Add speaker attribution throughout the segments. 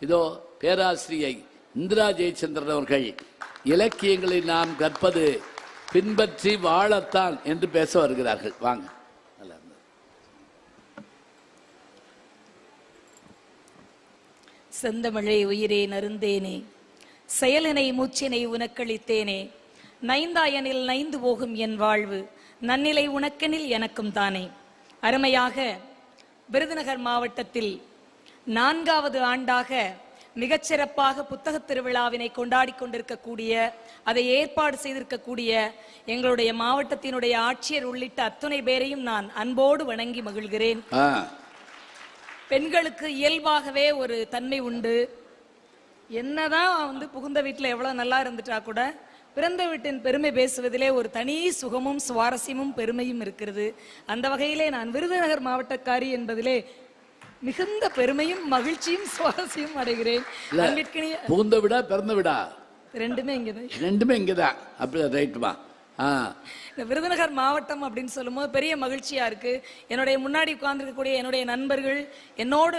Speaker 1: இதோ பேராசிரியை இந்திரா ஜெயச்சந்திரன் அவர்கள் இலக்கியங்களை நாம் கற்பது பின்பற்றி வாழத்தான் என்று பேச வருகிறார்கள். வாங்க. செந்தமிழை
Speaker 2: செந்தமிழே உயிரே நருந்தேனே செயலினை மூச்சினை உனக்களித்தேனே நைந்தாயனில் நைந்து போகும் என் வாழ்வு நன்னிலை உனக்கெனில் எனக்கும் தானே. அருமையாக விருதுநகர் மாவட்டத்தில் நான்காவது ஆண்டாக மிகச்சிறப்பாக புத்தகத் திருவிழாவினை கொண்டாடி கொண்டிருக்கக்கூடிய அதை ஏற்பாடு செய்திருக்கக்கூடிய எங்களுடைய மாவட்டத்தினுடைய ஆட்சியர் உள்ளிட்ட அத்துணை பேரையும் நான் அன்போடு வணங்கி மகிழ்கிறேன். பெண்களுக்கு இயல்பாகவே ஒரு தன்மை உண்டு. என்னதான் வந்து புகுந்த வீட்டில் எவ்வளோ நல்லா இருந்துட்டா கூட பிறந்த வீட்டின் பெருமை பேசுவதிலே ஒரு தனி சுகமும் சுவாரஸ்யமும் பெருமையும் இருக்கிறது. அந்த வகையிலே நான் விருதுநகர் மாவட்டக்காரி என்பதிலே மிகுந்த பெருமையும் மகிழ்ச்சியும் சுவாரஸ்யமும் அடைகிறேன். அன்பிற்கினிய
Speaker 1: புகுந்த விடா பிறந்த விடா.
Speaker 2: ரெண்டுமே இங்கதான்.
Speaker 1: ரெண்டுமே இங்கதான். அப்படி ரைட்டுமா
Speaker 2: இந்த விருதுநகர் மாவட்டம் அப்படின்னு சொல்லும்போது பெரிய மகிழ்ச்சியா இருக்கு. என்னுடைய முன்னாடி உட்கார்ந்திருக்கக்கூடிய என்னுடைய நண்பர்கள் என்னோடு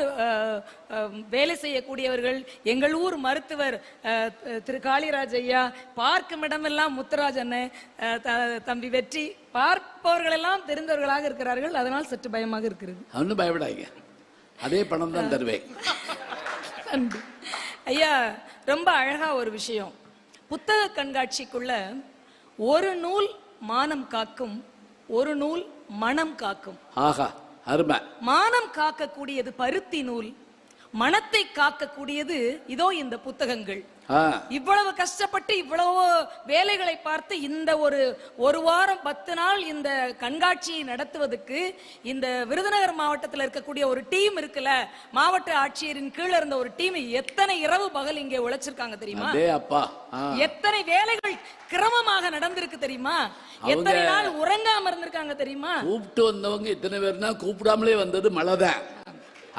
Speaker 2: வேலை செய்யக்கூடியவர்கள் எங்கள் ஊர் மருத்துவர் திரு காளிராஜ் ஐயா பார்க்கும் இடமெல்லாம் முத்துராஜ் அண்ணன் தம்பி வெற்றி பார்ப்பவர்கள் எல்லாம் தெரிந்தவர்களாக இருக்கிறார்கள். அதனால் சற்று பயமாக இருக்கிறது.
Speaker 1: ஒன்றும் பயப்படாதீங்க. அதே பணம் தான் தருவேன்.
Speaker 2: ஐயா ரொம்ப அழகா ஒரு விஷயம். புத்தக கண்காட்சிக்குள்ள ஒரு நூல் மானம் காக்கும் ஒரு நூல் மனம் காக்கும்.
Speaker 1: ஆஹா அருமை.
Speaker 2: மானம் காக்கக்கூடியது பருத்தி நூல் மனத்தை காக்கக்கூடியது இதோ இந்த புத்தகங்கள். இவ்வளவு கஷ்டப்பட்டு இவ்வளவு வேலைகளை பார்த்து இந்த ஒரு ஒரு வாரம் பத்து நாள் இந்த கண்காட்சியை நடத்துவதற்கு இந்த விருதுநகர் மாவட்டத்தில் இருக்கக்கூடிய ஒரு டீம் இருக்குல்ல மாவட்ட ஆட்சியரின் கீழ இருந்த ஒரு டீம் எத்தனை இரவு பகல் இங்கே உழைச்சிருக்காங்க தெரியுமா? எத்தனை வேலைகள் கிரமமாக நடந்திருக்கு தெரியுமா? எத்தனை நாள் உறங்காம இருந்திருக்காங்க தெரியுமா?
Speaker 1: கூப்பிட்டு வந்தவங்க இத்தனை பேர்னா கூப்பிடாமலே வந்தது மழை தான்.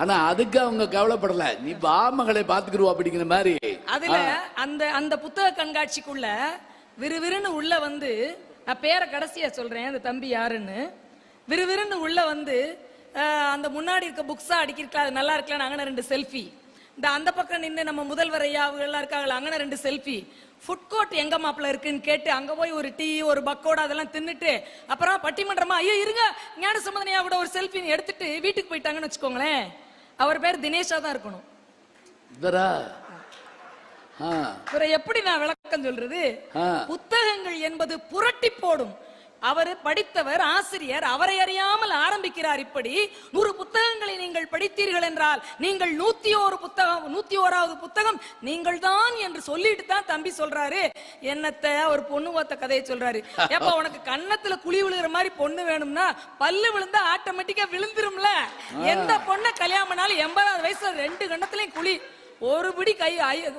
Speaker 1: ஆனா அதுக்கு அவங்க கவலைப்படல. நீ வா மகளை பாத்துக்கிருவா அப்படிங்கிற மாதிரி.
Speaker 2: அதுல அந்த அந்த புத்தக கண்காட்சிக்குள்ள விறுவிறுன்னு உள்ள வந்து நான் பேரை கடைசியா சொல்றேன் அந்த தம்பி யாருன்னு. விறுவிறுன்னு உள்ள வந்து அந்த முன்னாடி இருக்க புக்ஸா அடிக்கிருக்கா அது நல்லா இருக்கலாம் அங்கன ரெண்டு செல்ஃபி இந்த அந்த பக்கம் நின்று நம்ம முதல்வர் ஐயா அவங்க எல்லாம் இருக்காங்களா அங்கன ரெண்டு செல்ஃபி ஃபுட் கோர்ட் எங்க மாப்பிள்ள இருக்குன்னு கேட்டு அங்க போய் ஒரு டீ ஒரு பக்கோட அதெல்லாம் தின்னுட்டு அப்புறம் பட்டிமன்றமா ஐயோ இருங்க ஞான சம்பந்தனையா கூட ஒரு செல்ஃபி எடுத்துட்டு வீட்டுக்கு போயிட்டாங்கன்னு வச்சுக்கோங்களேன். அவர் பேர் தினேஷா தான் இருக்கணும். இவரை? எப்படி நான் விளக்கம் சொல்றது? புத்தகங்கள் என்பது புரட்டி போடும். அவர் படித்தவர் ஆசிரியர் அவரை அறியாமல் ஆரம்பிக்கிறார் இப்படி. நூறு புத்தகங்களை நீங்கள் படித்தீர்கள் என்றால் நீங்கள் நூத்தி ஒரு புத்தகம் நூத்தி ஓராவது புத்தகம் நீங்கள் தான் என்று சொல்லிட்டு தான் தம்பி சொல்றாரு. என்னத்த ஒரு பொண்ணு ஒத்த கதையை சொல்றாரு. ஏப்பா உனக்கு கன்னத்துல குழி விழுகிற மாதிரி பொண்ணு வேணும்னா பல்லு விழுந்தா ஆட்டோமேட்டிக்கா விழுந்துரும்ல? எந்த பொண்ணை கல்யாணம் பண்ணாலும் எண்பதாவது வயசுல ரெண்டு கன்னத்துலயும் குழி. ஒரு பிடி கை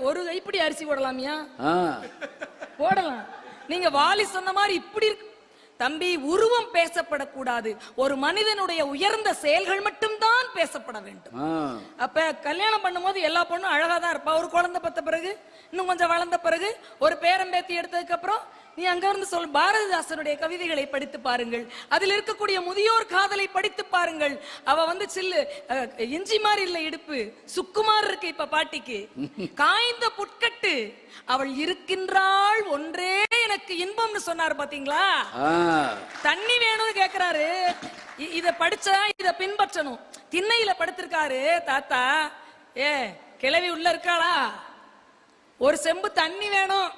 Speaker 2: ஒரு கைப்பிடி அரிசி போடலாமியா? போடலாம். நீங்க வாலி சொன்ன மாதிரி இப்படி இருக்கு. தம்பி உருவம் பேசப்படக்கூடாது. ஒரு மனிதனுடைய உயர்ந்த செயல்கள் மட்டும்தான் பேசப்பட வேண்டும். அப்ப கல்யாணம் பண்ணும்போது எல்லா பொண்ணும் அழகா தான் இருப்பா. ஒரு குழந்தை பத்த பிறகு இன்னும் கொஞ்சம் வளர்ந்த பிறகு ஒரு பேரம்பேத்தி எடுத்ததுக்கு அப்புறம் நீ அங்க இருந்து சொல் பாரதிதாசனுடைய கவிதைகளை படித்து பாருங்கள். அதில் இருக்கக்கூடிய முதியோர் காதலை படித்து பாருங்கள். அவ வந்து சில்லு இஞ்சி மாதிரி இல்ல இடுப்பு சுக்குமார் இருக்கு இப்ப பாட்டிக்கு. காய்ந்த புட்கட்டு அவள் இருக்கின்றாள் ஒன்றே எனக்கு இன்பம்னு சொன்னார் பாத்தீங்களா? தண்ணி வேணும்னு கேக்குறாரு. இத படிச்சா இத பின்பற்றணும். திண்ணையில படுத்திருக்காரு தாத்தா. ஏ கிழவி உள்ள இருக்காளா? ஒரு செம்பு தண்ணி வேணும்.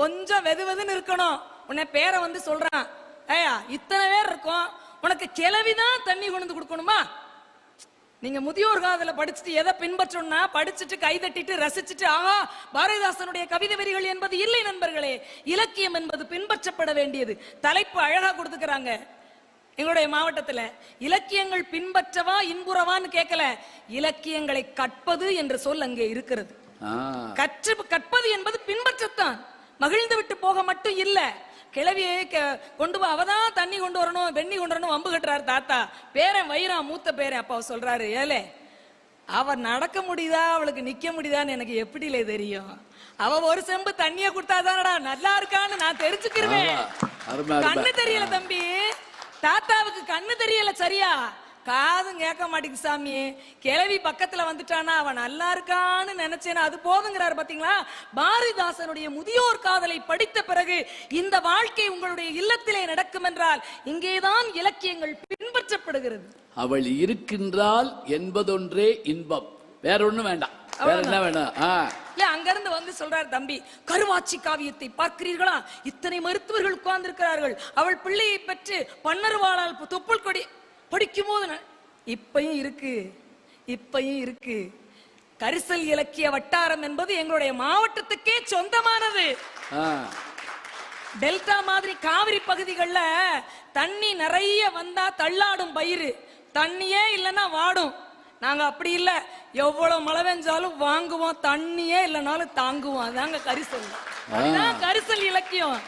Speaker 2: கொஞ்சம் வெது வெதுன்னு இருக்கணும். உன்னை பேரை வந்து சொல்றான். ஏயா இத்தனை பேர் இருக்கும். உனக்கு கிளவிதான் தண்ணி கொண்டு கொடுக்கணுமா? நீங்க முதியோர் காதல படிச்சுட்டு எதை பின்பற்றணும்னா படிச்சுட்டு கை தட்டிட்டு ரசிச்சுட்டு ஆஹா பாரதிதாசனுடைய கவிதை வரிகள் என்பது இல்லை நண்பர்களே. இலக்கியம் என்பது பின்பற்றப்பட வேண்டியது. தலைப்பு அழகா கொடுத்துக்கிறாங்க. எங்களுடைய மாவட்டத்துல இலக்கியங்கள் பின்பற்றவா இன்புறவான்னு கேட்கல இலக்கியங்களை கற்பது என்ற சொல் அங்கே இருக்கிறது. கற்று கற்பது என்பது பின்பற்றத்தான். மகிழ்ந்து விட்டு போக மட்டும் இல்ல. கிளவியை கொண்டு வா அவதான் தண்ணி கொண்டு வரணும் வெண்ணி கொண்டு வரணும் வம்பு கட்டுறாரு தாத்தா. பேரன் வைரா மூத்த பேரன் அப்பா சொல்றாரு ஏலே அவ நடக்க முடியுதா அவளுக்கு நிக்க முடியுதான்னு எனக்கு எப்படிலே தெரியும். அவ ஒரு செம்பு தண்ணிய கொடுத்தாதானடா நல்லா இருக்கான்னு நான் தெரிஞ்சுக்கிருவேன். கண்ணு தெரியல தம்பி. தாத்தாவுக்கு கண்ணு தெரியல சரியா? காதும் கேட்க மாட்டேங்குது சாமி கிழவி பக்கத்துல வந்துட்டானா அவன் நல்லா இருக்கான்னு நினைச்சேனா அது போதுங்கிறாரு பாத்தீங்களா? பாரதிதாசனுடைய முதியோர் காதலை படித்த பிறகு இந்த வாழ்க்கை உங்களுடைய இல்லத்திலே நடக்கும் என்றால் இங்கேதான் இலக்கியங்கள் பின்பற்றப்படுகிறது.
Speaker 1: அவள் இருக்கின்றாள் என்பதொன்றே இன்பம். வேற ஒண்ணும் வேண்டாம். வேற என்ன வேண்டாம்
Speaker 2: இல்ல அங்கிருந்து வந்து சொல்றார் தம்பி கருவாச்சி காவியத்தை பார்க்கிறீர்களா? இத்தனை மருத்துவர்கள் உட்கார்ந்திருக்கிறார்கள். அவள் பிள்ளையை பெற்று பன்னருவாளால் தொப்புள் கொடி படிக்கும் போது நான்- இப்பயும் இருக்கு இப்பயும் இருக்கு. கரிசல் இலக்கிய வட்டாரம் என்பது எங்களுடைய மாவட்டத்துக்கே சொந்தமானது. டெல்டா மாதிரி காவிரி பகுதிகளில் தண்ணி நிறைய வந்தா தள்ளாடும் பயிர் தண்ணியே இல்லைன்னா வாடும். நாங்க அப்படி இல்ல. எவ்வளவு மழை பெஞ்சாலும் வாங்குவோம். தண்ணியே இல்லைனாலும் தாங்குவோம். அதாங்க கரிசல். கரிசல் இலக்கியம்.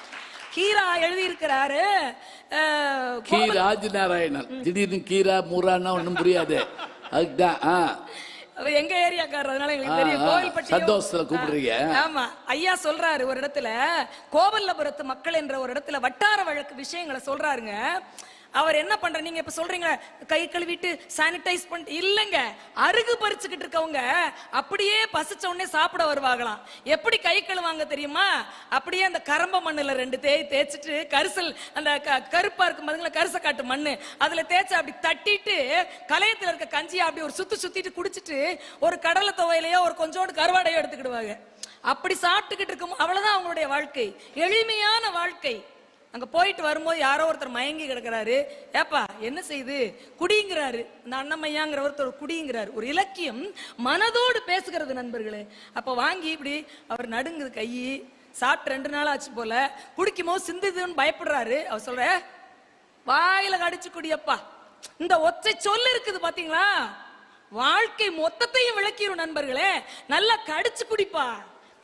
Speaker 2: கீரா எழுதி இருக்கிறாரு
Speaker 1: கீ ராஜ் நாராயணன் திடீர்னு கீரா மூரான்னா ஒண்ணும் புரியாது. அதுதான் ஆ.
Speaker 2: எங்க ஏரியாக்காரர்? அதனால எங்களுக்கு தெரியும். கோவில்பட்டி
Speaker 1: சந்தோஷத்துல கூப்பிடுறீங்க.
Speaker 2: ஆமா. ஐயா சொல்றாரு ஒரு இடத்துல கோவல்லபுரத்து மக்கள் என்ற ஒரு இடத்துல வட்டார வழக்கு விஷயங்களை சொல்றாருங்க. அவர் என்ன பண்ற? நீங்க இப்ப சொல்றீங்க கை கழுவிட்டு சானிடைஸ் பண்ணிட்டு இல்லைங்க. அருகு பறிச்சுக்கிட்டு இருக்கவங்க அப்படியே பசிச்ச உடனே சாப்பிட வருவாங்களாம். எப்படி கை கழுவாங்க தெரியுமா? அப்படியே அந்த கரம்ப மண்ணுல ரெண்டு தேய் தேய்ச்சிட்டு கரிசல் அந்த க- கருப்பா இருக்கும் பாருங்களா கரிச காட்டு மண்ணு. அதுல தேய்ச்சி அப்படி தட்டிட்டு கலையத்துல இருக்க கஞ்சியை அப்படி ஒரு சுத்து சுத்திட்டு குடிச்சிட்டு ஒரு கடலை துவையிலையோ ஒரு கொஞ்சோண்டு கருவாடையோ எடுத்துக்கிடுவாங்க. அப்படி சாப்பிட்டுக்கிட்டு இருக்கும் அவ்வளவுதான் அவங்களுடைய வாழ்க்கை. எளிமையான வாழ்க்கை. அங்க போயிட்டு வரும்போது யாரோ ஒருத்தர் மயங்கி கிடக்குறாரு. ஏப்பா என்ன செய்யுது குடிங்கிறாரு. இந்த அண்ணமையாங்கிற ஒருத்தர் குடிங்கிறாரு. ஒரு இலக்கியம் மனதோடு பேசுகிறது நண்பர்களே. அப்ப வாங்கி இப்படி அவர் நடுங்குது கை சாப்பிட்டு ரெண்டு நாள் ஆச்சு போல குடிக்கும் போது சிந்துதுன்னு பயப்படுறாரு. அவர் சொல்ற வாயில கடிச்சு குடியப்பா. இந்த ஒற்றை சொல் இருக்குது பாத்தீங்களா? வாழ்க்கை மொத்தத்தையும் விளக்கிடும் நண்பர்களே. நல்லா கடிச்சு குடிப்பா.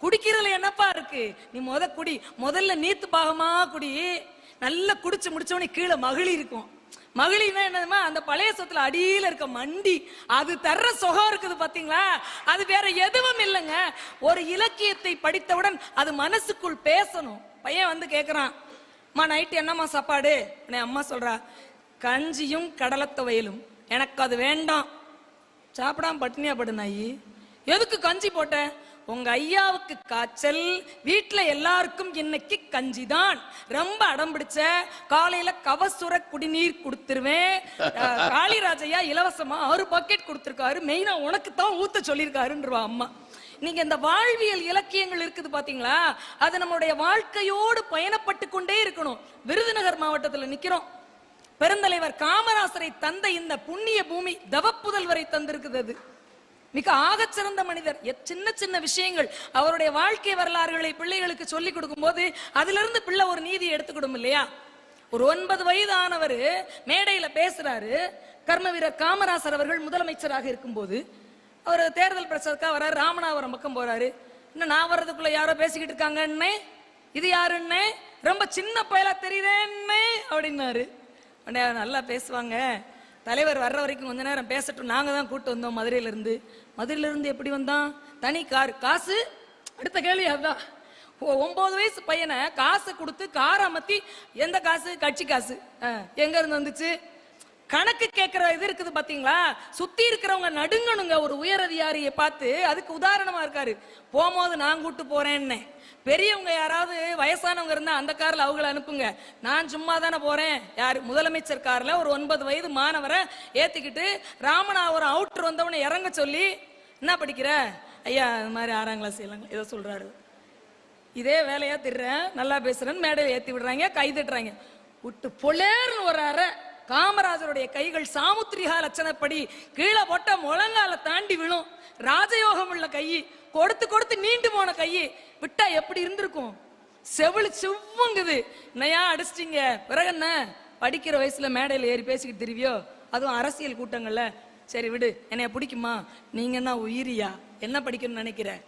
Speaker 2: குடிக்கிறதுல என்னப்பா இருக்கு? நீ முத குடி. முதல்ல நீத்து பாகமா குடி. நல்லா குடிச்சு முடிச்சவனே கீழே மகிழி இருக்கும். மகிழினா என்னதுமா? அந்த பழைய சொத்துல அடியில இருக்க மண்டி. அது தர்ற சுகம் இருக்குது பாத்தீங்களா? அது வேற எதுவும் இல்லைங்க. ஒரு இலக்கியத்தை படித்தவுடன் அது மனசுக்குள் பேசணும். பையன் வந்து கேக்குறான் அம்மா நைட்டு என்னம்மா சாப்பாடு? உன்னை அம்மா சொல்றா கஞ்சியும் கடலத்தவையலும் எனக்கு அது வேண்டாம். சாப்பிடாம பட்டினியா படு நாயி. எதுக்கு கஞ்சி போட்டேன் உங்க ஐயாவுக்கு காய்ச்சல் வீட்டுல எல்லாருக்கும் இன்னைக்கு கஞ்சி தான் ரொம்ப அடம் பிடிச்ச காலையில கவசுர குடிநீர் கொடுத்துருவேன். காளிராஜையா இலவசமா ஆறு பக்கெட் கொடுத்துருக்காரு. மெயினா உனக்கு தான் ஊத்த சொல்லியிருக்காருன்றவா அம்மா. நீங்க இந்த வாழ்வியல் இலக்கியங்கள் இருக்குது பாத்தீங்களா? அது நம்மளுடைய வாழ்க்கையோடு பயணப்பட்டு கொண்டே இருக்கணும். விருதுநகர் மாவட்டத்துல நிக்கிறோம். பெருந்தலைவர் காமராசரை தந்த இந்த புண்ணிய பூமி தவப்புதல்வரை தந்திருக்குது அது. மிக ஆகச்சிறந்த மனிதர். சின்ன சின்ன விஷயங்கள். அவருடைய வாழ்க்கை வரலாறுகளை பிள்ளைகளுக்கு சொல்லிக் கொடுக்கும்போது அதிலிருந்து பிள்ளை ஒரு நீதி எடுத்துக்கிடும் இல்லையா? ஒரு ஒன்பது வயது ஆனவர் மேடையில பேசுறாரு. கர்ம வீரர் காமராசர் அவர்கள் முதலமைச்சராக இருக்கும்போது அவர் தேர்தல் பிரச்சாரத்துக்காக வர்றாரு ராமநாதபுரம் பக்கம் போறாரு. இன்னும் நான் வர்றதுக்குள்ள யாரோ பேசிக்கிட்டு இருக்காங்கன்னே இது யாருன்னே ரொம்ப சின்ன பயலா தெரியுதேன்னே அப்படின்னாரு. உடனே அவர் நல்லா பேசுவாங்க. தலைவர் வர்ற வரைக்கும் கொஞ்ச நேரம் பேசட்டும். நாங்கள் தான் கூட்டு வந்தோம் மதுரையில இருந்து எப்படி வந்தான்? தனி கார். காசு? அடுத்த கேள்வி அதுதான். ஓ ஒன்பது வயசு பையனை காசு கொடுத்து காரை அமர்த்தி எந்த காசு? கட்சி காசு. ஆ, வந்துச்சு? கணக்கு கேட்கிற இது இருக்குது பாத்தீங்களா? சுத்தி இருக்கிறவங்க நடுங்கணுங்க ஒரு உயர் அதிகாரியை பார்த்து அதுக்கு உதாரணமா இருக்காரு. போகும்போது நான் கூட்டு போறேன்னு. பெரியவங்க யாராவது வயசானவங்க இருந்தா அந்த கார்ல அவங்கள அனுப்புங்க. நான் சும்மா தானே போறேன். யாரு முதலமைச்சர் கார்ல ஒரு ஒன்பது வயது மாணவரை ஏத்திக்கிட்டு ராமநாதபுரம் அவுட்டர் வந்தவனை இறங்க சொல்லி என்ன படிக்கிற? ஐயா இது மாதிரி ஆறாம் கிளாஸ் இல்லைங்க ஏதோ சொல்றாரு. இதே வேலையா திடுறேன் நல்லா பேசுறேன்னு மேடையில் ஏத்தி விடுறாங்க கைதுட்டுறாங்க விட்டு பொலேர்னு ஒரு அறை. காமராஜருடைய கைகள் சாமுத்திரிகா லட்சணப்படி கீழே போட்ட முழங்கால தாண்டி விழும். ராஜயோகம் உள்ள கை கொடுத்து கொடுத்து நீண்டு போன கை விட்டா எப்படி இருந்திருக்கும்? செவிழு செவ்வுங்குது. என்னையா அடிச்சிட்டீங்க? பிறகு என்ன? படிக்கிற வயசுல மேடையில் ஏறி பேசிக்கிட்டு தெரிவியோ? அதுவும் அரசியல் கூட்டங்கள்ல. சரி விடு என்னைய பிடிக்குமா? நீங்க என்ன உயிரியா? என்ன படிக்கணும்னு நினைக்கிற?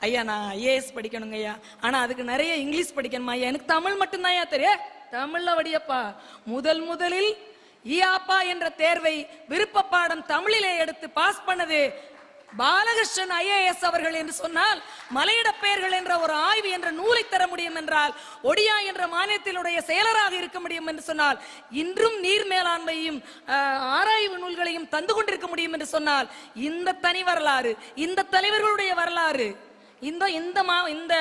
Speaker 2: ஐயா நான் ஐஏஎஸ் படிக்கணுங்க ஐயா. ஆனா அதுக்கு நிறைய இங்கிலீஷ் படிக்கணுமா ஐயா? எனக்கு தமிழ் மட்டும்தான் ஐயா தெரிய தமிழ்ல வடியப்பா முதல் முதலில் இயாப்பா என்ற தேர்வை விருப்ப பாடம் தமிழிலே எடுத்து பாஸ் பண்ணது பாலகிருஷ்ணன் ஐஏஎஸ் அவர்கள் என்று சொன்னால் மலையிட பெயர்கள் என்ற ஒரு ஆய்வு என்ற நூலை தர முடியும் என்றால் ஒடியா என்ற மாநிலத்தினுடைய செயலராக இருக்க முடியும் என்று சொன்னால் இன்றும் நீர் மேலாண்மையும் ஆராய்வு நூல்களையும் தந்து கொண்டிருக்க முடியும் என்று சொன்னால் இந்த தனி வரலாறு இந்த தலைவர்களுடைய வரலாறு இந்த இந்த மா இந்த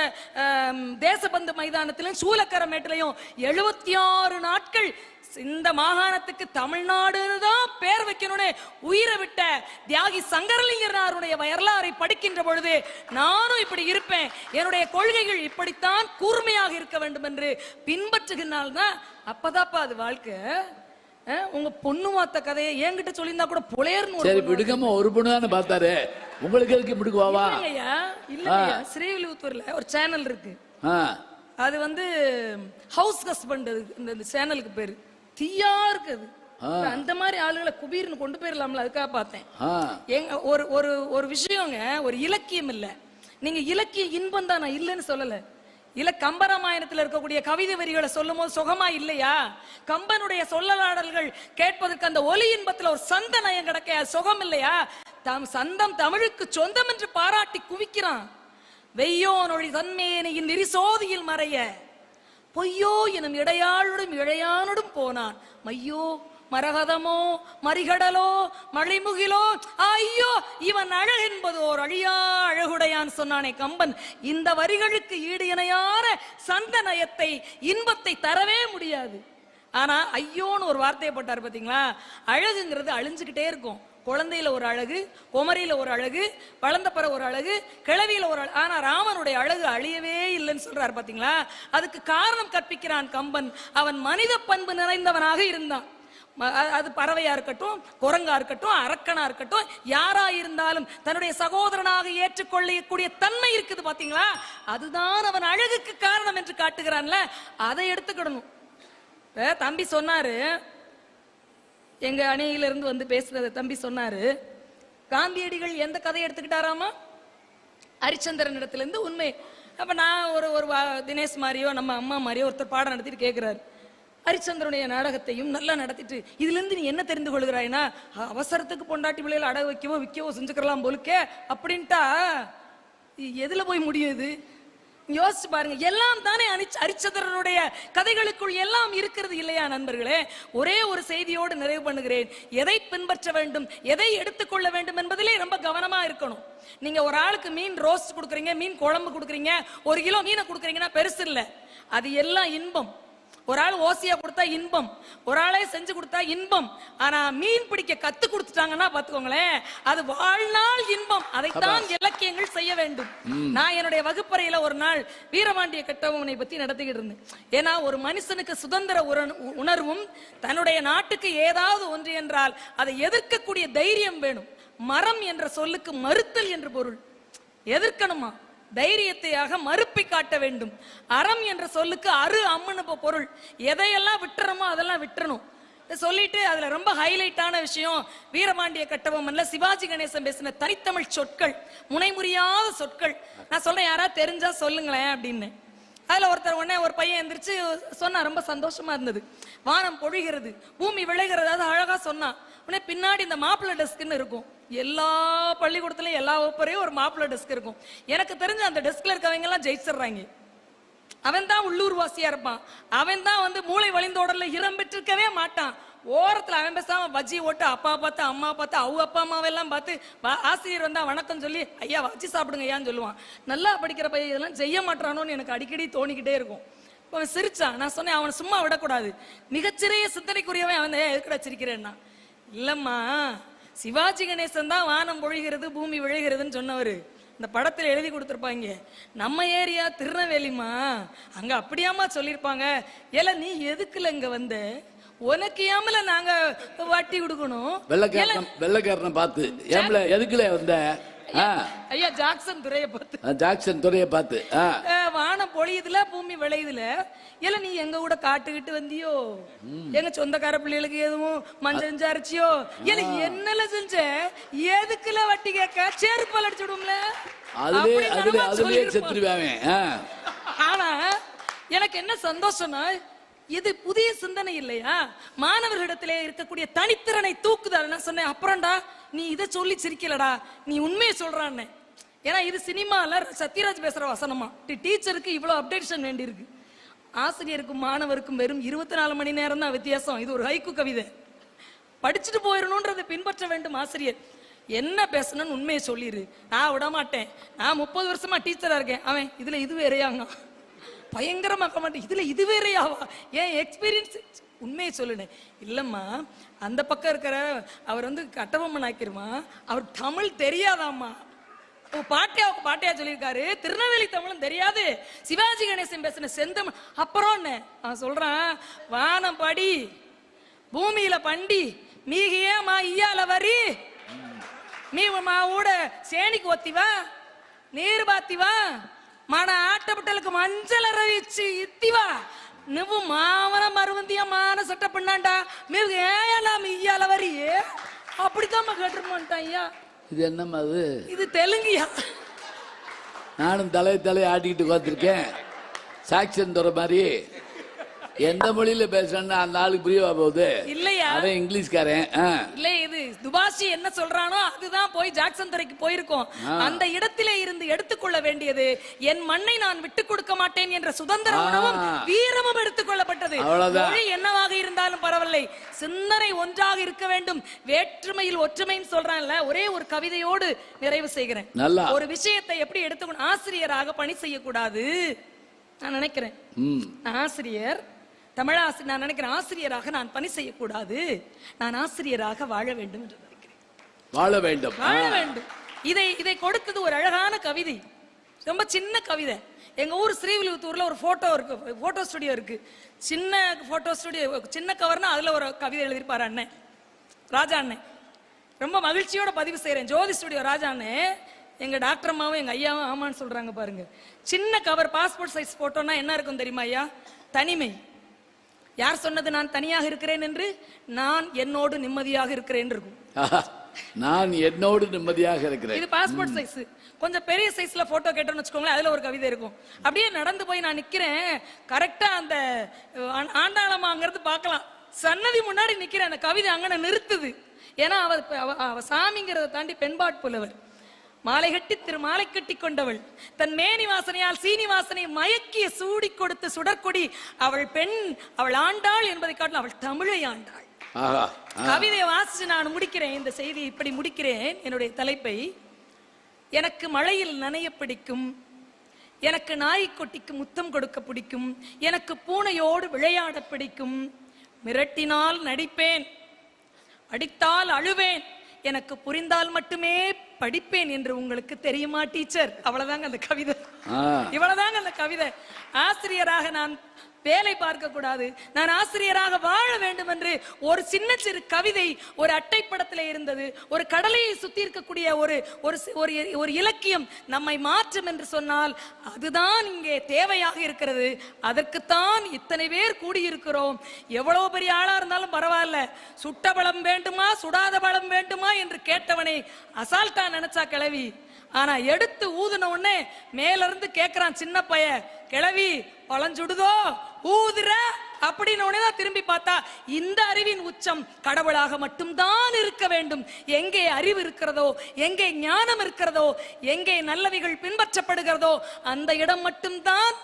Speaker 2: தேசபந்து மைதானத்திலும் சூலக்கரமேட்டிலையும் எழுபத்தி ஆறு நாட்கள் இந்த மாகாணத்துக்கு தமிழ்நாடு தான் பேர் வைக்கணும்னு உயிரை விட்ட தியாகி சங்கரலிங்கனாருடைய வரலாறை படிக்கின்ற பொழுது நானும் இப்படி இருப்பேன். என்னுடைய கொள்கைகள் இப்படித்தான் கூர்மையாக இருக்க வேண்டும் என்று பின்பற்றுகினால் தான் அப்பதாப்பா அது வாழ்க்கை. உங்க பொண்ணு மாத்த கதையை என்கிட்ட சொல்லியிருந்தா கூட புலையர்னு ஒரு
Speaker 1: சரி விடுங்கம்மா ஒரு பொண்ணு தானே பார்த்தாரு. உங்களுக்கு எதுக்கு மிடுக்குவாவா
Speaker 2: இல்லைங்கய்யா இல்லைங்கய்யா ஸ்ரீவில்லிபுத்தூர்ல ஒரு சேனல் இருக்கு. அது வந்து ஹவுஸ் ஹஸ்பண்ட் இந்த சேனலுக்கு பேரு. தீயா இருக்குது. அந்த மாதிரி ஆளுகளை குபீர்னு கொண்டு போயிடலாம்ல அதுக்காக பார்த்தேன். எங்க ஒரு ஒரு ஒரு விஷயங்க ஒரு இலக்கியம் இல்ல. நீங்க இலக்கிய இன்பம் தான் நான் இல்லைன்னு சொல்லல. இல்ல கம்பராமாயணத்துல இருக்கக்கூடிய கவிதை வரிகளை சொல்லும் போது சுகமா இல்லையா? கம்பனுடைய சொல்லலாடல்கள் கேட்பதற்கு அந்த ஒலி இன்பத்துல ஒரு சந்த நயம் கிடக்க சுகம் இல்லையா? தாம் சந்தம் தமிழுக்கு சொந்தம் என்று பாராட்டி குவிக்கிறான். வெய்யோனொழி தன்மேனையின் விரிசோதியில் மறைய. பொய்யோ எனும் இடையாளுடும் இழையானுடும் போனான். மையோ மரகதமோ மறிகடலோ மழைமுகிலோ ஐயோ இவன் அழகு என்பது ஓர் அழியா அழகுடையான் சொன்னானே கம்பன். இந்த வரிகளுக்கு ஈடு இணையான சந்தனயத்தை இன்பத்தை தரவே முடியாது. ஆனா ஐயோன்னு ஒரு வார்த்தையை போட்டார் பாத்தீங்களா? அழகுங்கிறது அழிஞ்சுக்கிட்டே இருக்கும். குழந்தையில ஒரு அழகு குமரியில ஒரு அழகு வளர்ந்த பிற ஒரு அழகு கிழவியில ஒரு அழகு ஆனா ராமனுடைய அழகு அழியவே இல்லைன்னு சொல்றாரு பாத்தீங்களா? அதுக்கு காரணம் கற்பிக்கிறான் கம்பன். அவன் மனித பண்பு நிறைந்தவனாக இருந்தான். அது பறவையா இருக்கட்டும் குரங்கா இருக்கட்டும் அரக்கனா இருக்கட்டும் யாரா இருந்தாலும் தன்னுடைய சகோதரனாக ஏற்றுக்கொள்ளக்கூடிய தன்மை இருக்குது பாத்தீங்களா? அதுதான் அவன் அழகுக்கு காரணம் என்று காட்டுகிறான்ல. அதை எடுத்துக்கிடணும். தம்பி சொன்னாரு எங்க அணியிலிருந்து வந்து பேசுறத தம்பி சொன்னாரு. காந்தியடிகள் எந்த கதையை எடுத்துக்கிட்டாராமா? ஹரிச்சந்திரன் இடத்துல இருந்து உண்மை. அப்ப நான் ஒரு ஒரு வா- தினேஷ் மாதிரியோ நம்ம அம்மா மாதிரியோ ஒருத்தர் பாடம் நடத்திட்டு கேட்கிறாரு ஹரிச்சந்திரனுடைய நாடகத்தையும் நல்லா நடத்திட்டு இதுல இருந்து நீ என்ன தெரிந்து கொள்கிறாய்னா அவசரத்துக்கு பொண்டாட்டி பிள்ளைகள் அடகு வைக்கவோ விற்கவோ செஞ்சுக்கலாம் போலுக்கே அப்படின்ட்டா. எதில் எதுல போய் முடியும் இது? யோசிச்சு பாருங்க எல்லாம் தானே அரிச்ச- அரிச்சதரனுடைய கதைகளுக்குள் எல்லாம் இருக்கிறது இல்லையா நண்பர்களே? ஒரே ஒரு செய்தியோடு நிறைவு பண்ணுகிறேன். எதை பின்பற்ற வேண்டும் எதை எடுத்துக்கொள்ள வேண்டும் என்பதிலே ரொம்ப கவனமா இருக்கணும். நீங்க ஒரு ஆளுக்கு மீன் ரோஸ்ட் கொடுக்குறீங்க மீன் குழம்பு கொடுக்குறீங்க ஒரு கிலோ மீனை கொடுக்குறீங்கன்னா பெருசு இல்லை. அது எல்லாம் இன்பம். ஒரு ஆள் ஓசியா கொடுத்தா இன்பம் ஒரு ஆளே செஞ்சு கொடுத்தா இன்பம். ஆனா மீன் பிடிக்க கத்து கொடுத்துட்டாங்கன்னா பாத்துக்கோங்களேன் அது வாழ்நாள் இன்பம். அதைத்தான் இலக்கியங்கள் செய்ய வேண்டும். நான் என்னுடைய வகுப்பறையில ஒரு நாள் வீரபாண்டிய கட்டபொம்மனை பத்தி நடத்திக்கிட்டு இருந்தேன். ஏன்னா ஒரு மனுஷனுக்கு சுதந்திர உண- உணர்வும் தன்னுடைய நாட்டுக்கு ஏதாவது ஒன்று என்றால் அதை எதிர்க்கக்கூடிய தைரியம் வேணும். மரம் என்ற சொல்லுக்கு மறுத்தல் என்று பொருள். எதிர்க்கணுமா? தைரியத்தையாக மறுப்பை காட்ட வேண்டும். அறம் என்ற சொல்லுக்கு அரு அம்முன்னு பொருள். எதையெல்லாம் விட்டுறமோ அதெல்லாம் விட்டுறணும். சொல்லிட்டு அதுல ரொம்ப ஹைலைட்டான விஷயம் வீரபாண்டிய கட்டபொம்மன்ல சிவாஜி கணேசன் பேசின தனித்தமிழ் சொற்கள் முனைமுறியாத சொற்கள். நான் சொல்றேன் யாரா தெரிஞ்சா சொல்லுங்களேன் அப்படின்னு. அதுல ஒருத்தர் உடனே ஒரு பையன் எந்திரிச்சு சொன்னா ரொம்ப சந்தோஷமா இருந்தது. வானம் பொழிகிறது பூமி விளைகிறது அது அழகா சொன்னா. உடனே பின்னாடி இந்த மாப்பிள்ளை டெஸ்க்னு இருக்கும். எல்லா பள்ளிக்கூடத்துலயும் எல்லா வகுப்பறையும் ஒரு மாப்பிள்ளை டெஸ்க் இருக்கும். எனக்கு தெரிஞ்ச அந்த டெஸ்க்ல இருக்கவங்க எல்லாம் ஜெயிச்சிடுறாங்க. அவன் தான் உள்ளூர்வாசியா இருப்பான். அவன் தான் வந்து மூளை வழிந்தோடல இரம் பெற்றிருக்கவே மாட்டான். ஓரத்துல அவன் பேசாம பஜ்ஜி ஓட்டு அப்பா பார்த்து அம்மா பார்த்து அவங்க அப்பா அம்மாவெல்லாம் பார்த்து ஆசிரியர் வந்தா வணக்கம் சொல்லி ஐயா வச்சு சாப்பிடுங்க ஐயான்னு சொல்லுவான். நல்லா படிக்கிற பையன் இதெல்லாம் செய்ய மாட்டானோன்னு எனக்கு அடிக்கடி தோணிக்கிட்டே இருக்கும். இப்போ அவன் சிரிச்சான் நான் சொன்னேன் அவனை சும்மா விடக்கூடாது. மிகச்சிறிய சிந்தனைக்குரியவன் அவன் "ஏய், எதுக்குடா சிரிக்கிறேன்னா? இல்லம்மா சிவாஜி கணேசன் தான் வானம் பொழிகிறது பூமி விழுகிறதுன்னு சொன்னவரு. இந்த படத்துல எழுதி கொடுத்துருப்பாங்க. நம்ம ஏரியா திருநெல்வேலிமா அங்க அப்படியாம்மா சொல்லியிருப்பாங்க. ஏல நீ எதுக்குல இங்க வந்த? உனக்கு ஏமல நாங்க வட்டி கொடுக்கணும்?
Speaker 1: வெள்ளக்காரன் வெள்ளக்காரனை பார்த்து. ஏம்ல எதுக்குல வந்த?
Speaker 2: ஐயா ஜாக்சன் துறைய பார்த்து.
Speaker 1: ஜாக்சன் துறையை பார்த்து
Speaker 2: வானம் பொழியுதுல பூமி விளையுதுல. இல்ல நீ எங்க கூட காட்டுக்கிட்டு வந்தியோ? எங்க சொந்தக்கார பிள்ளைகளுக்கு எதுவும் மஞ்சள் அரைச்சியோ இல்ல என்னல செஞ்ச? எதுக்குல வட்டி கேட்க? செருப்பால் அடிச்சு விடும்ல
Speaker 1: அதுலயே அதுலயே ஆ.
Speaker 2: ஆனா எனக்கு என்ன சந்தோஷம்னா இது புதிய சிந்தனை இல்லையா? மாணவர்களிடத்திலே இருக்கக்கூடிய தனித்திறனை தூக்குதாரு நான் சொன்னேன் அப்புறம்டா நீ இதை சொல்லி சிரிக்கலடா நீ உண்மையை சொல்றான்னு. ஏன்னா இது சினிமால சத்யராஜ் பேசுற வசனமா? டீச்சருக்கு இவ்வளவு அப்டேஷன் வேண்டியிருக்கு. ஆசிரியருக்கும் மாணவருக்கும் வெறும் இருபத்தி நாலு மணி நேரம் தான் வித்தியாசம். இது ஒரு ஹைக்கு கவிதை. படிச்சுட்டு போயிடணுன்றதை பின்பற்ற வேண்டும் ஆசிரியர். என்ன பேசணும்னு உண்மையை சொல்லிடு நான் விட மாட்டேன் நான் முப்பது வருஷமா டீச்சரா இருக்கேன். அவன் இதுல இது வேறையாங்க பயங்கரமாக கமெண்ட் இதில் இது வேறையாவா? ஏன் எக்ஸ்பீரியன்ஸ் உண்மையை சொல்லுனேன் இல்லைம்மா அந்த பக்கம் இருக்கிற அவர் வந்து கட்டபொம்மன் ஆக்கிருமா? அவர் தமிழ் தெரியாதாம்மா. பாட்டியா பாட்டியா சொல்லியிருக்காரு. திருநெல்வேலி தமிழும் தெரியாது. சிவாஜி கணேசன் பேசின செந்தமிழ் அப்புறம் என்ன? அவன் சொல்றான் வானம் படி பூமியில பண்டி நீகியே மா ஈயால வரி நீ மா ஊட சேனிக்கு ஒத்திவா நீர் பாத்திவா மான ஆட்டப்பட்டலுக்கு மஞ்சள் మంచలరవిచ్చి இத்திவா. నువ్వు మామన మరువంతిగా மான సట్టపడినంట మేము ఏలా మీ ఇయ్యాల వరి అప్పుడికమ్మ కట్టుమంట ஐயா.
Speaker 1: இது என்னம்மா அது?
Speaker 2: இது தெலுங்கியா?
Speaker 1: நானும் தலை தலை ஆட்டிக்கிட்டு உட்காந்துருக்கேன் சாக்ஷன் தர மாதிரி. எந்த மொழியில பேசுறேன்னு அந்த ஆளுக்கு புரியவா போகுது.
Speaker 2: இல்லையா?
Speaker 1: அவன் இங்கிலீஷ்காரன்.
Speaker 2: இல்ல இது துபாஷி என்ன சொல்றானோ அதுதான் போய் ஜாக்சன் துறைக்கு போயிருக்கோம். அந்த இடத்திலே இருந்து எடுத்துக்கொள்ள வேண்டியது என் மண்ணை நான் விட்டுக் கொடுக்க மாட்டேன் என்ற சுதந்திர. உணவும் வீரமும் எடுத்துக் கொள்ளப்பட்டது
Speaker 1: அவ்வளவுதான்.
Speaker 2: மொழி என்னவாக இருந்தாலும் பரவாயில்லை. சிந்தனை ஒன்றாக இருக்க வேண்டும். வேற்றுமையில் ஒற்றுமைன்னு சொல்றான்ல ஒரே ஒரு கவிதையோடு நிறைவு செய்கிறேன். ஒரு விஷயத்தை எப்படி எடுத்துக்கணும்? ஆசிரியராக பணி செய்யக்கூடாது. நான் நினைக்கிறேன். ஆசிரியர் தமிழாசிரியர் நான் நினைக்கிறேன் ஆசிரியராக நான் பணி செய்யக்கூடாது. நான் ஆசிரியராக வாழ வேண்டும் என்று நினைக்கிறேன்.
Speaker 1: வாழ வேண்டும்.
Speaker 2: வாழ வேண்டும். இதை இதை கொடுத்தது ஒரு அழகான கவிதை. ரொம்ப சின்ன கவிதை. எங்க ஊர் ஸ்ரீவில்லிபுத்தூர்ல ஒரு போட்டோ இருக்கு. போட்டோ ஸ்டுடியோ இருக்கு. சின்ன போட்டோ ஸ்டுடியோ சின்ன கவர்னா அதுல ஒரு கவிதை எழுதியிருப்பாரு அண்ணன் ராஜா அண்ணன் ரொம்ப மகிழ்ச்சியோட பதிவு செய்றேன். ஜோதி ஸ்டுடியோ ராஜா அண்ணன் எங்க டாக்டர் அம்மாவும் எங்க ஐயாவும் ஆமான்னு சொல்றாங்க பாருங்க. சின்ன கவர் பாஸ்போர்ட் சைஸ் போட்டோன்னா என்ன இருக்கும் தெரியுமா ஐயா? தனிமை. யார் சொன்னது நான் தனியாக இருக்கிறேன் என்று? நான் என்னோடு நிம்மதியாக இருக்கிறேன் இருக்கும்.
Speaker 1: நான் என்னோடு நிம்மதியாக இருக்கிறேன்.
Speaker 2: இது பாஸ்போர்ட் சைஸ் கொஞ்சம் பெரிய சைஸ்ல போட்டோ கேட்டோம்னு வச்சுக்கோங்களேன் அதுல ஒரு கவிதை இருக்கும். அப்படியே நடந்து போய் நான் நிக்கிறேன். கரெக்டா அந்த ஆண்டாளமாங்கிறது பார்க்கலாம். சன்னதி முன்னாடி நிக்கிறேன். அந்த கவிதை அங்கன நிறுத்துது. ஏன்னா அவ சாமிங்கிறத தாண்டி பெண்பாட் புலவர். மாலை கட்டி திரு மாலை கட்டி கொண்டவள். தன் மேனி வாசனையால் சீனி வாசனை மயக்கிய சூடி கொடுத்த சுடற்கொடி அவள் பெண் அவள் ஆண்டாள் என்பதை காட்டிலும் அவள் தமிழை ஆண்டாள். கவிதையை வாசிச்சு நான் முடிக்கிறேன். இந்த செய்தி இப்படி முடிக்கிறேன். என்னுடைய தலைப்பை எனக்கு மழையில் நனைய பிடிக்கும் எனக்கு நாய்க்குட்டிக்கு முத்தம் கொடுக்க பிடிக்கும் எனக்கு பூனையோடு விளையாட பிடிக்கும் மிரட்டினால் நடிப்பேன் அடித்தால் அழுவேன் எனக்கு புரிந்தால் மட்டுமே படிப்பேன் என்று உங்களுக்கு தெரியுமா டீச்சர்? அவ்வளவுதாங்க அந்த கவிதை. இவ்வளவுதாங்க அந்த கவிதை. ஆசிரியராக நான் வேலை பார்க்க கூடாது நான் ஆசிரியராக வாழ வேண்டும் என்று ஒரு சின்ன சிறு கவிதை ஒரு அட்டைப்படத்தில் இருந்தது. ஒரு கடலையை சுத்தி இருக்கக்கூடிய ஒரு ஒரு ஒரு ஒரு இலக்கியம் நம்மை மாற்றும் என்று சொன்னால் அதுதான் இங்கே தேவையாக இருக்கிறது. அதற்குத்தான் இத்தனை பேர் கூடியிருக்கிறோம். எவ்வளவு பெரிய ஆளா இருந்தாலும் பரவாயில்ல. சுட்ட பழம் வேண்டுமா சுடாத பழம் வேண்டுமா என்று கேட்டவனை அசால்ட்டா நினைச்சா கிளவி. ஆனா எடுத்து ஊதுன உடனே மேல இருந்து கேக்குறான் சின்ன பைய கிளவி பழஞ்சுடுதோ? ஊதுற? அப்படின்னு உடனே தான் திரும்பி பார்த்தா இந்த அறிவின் உச்சம் கடவுளாக மட்டும்தான் இருக்க வேண்டும். எங்கே அறிவு இருக்கிறதோ எங்கே ஞானம் இருக்கிறதோ எங்கே நல்லவைகள் பின்பற்றப்படுகிறதோ அந்த இடம் மட்டும்தான்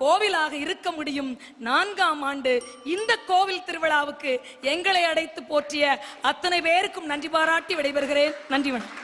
Speaker 2: கோவிலாக இருக்க முடியும். நான்காம் ஆண்டு இந்த கோவில் திருவிழாவுக்கு எங்களை அடைத்து போற்றிய அத்தனை பேருக்கும் நன்றி பாராட்டி விடைபெறுகிறேன். நன்றி வணக்கம்.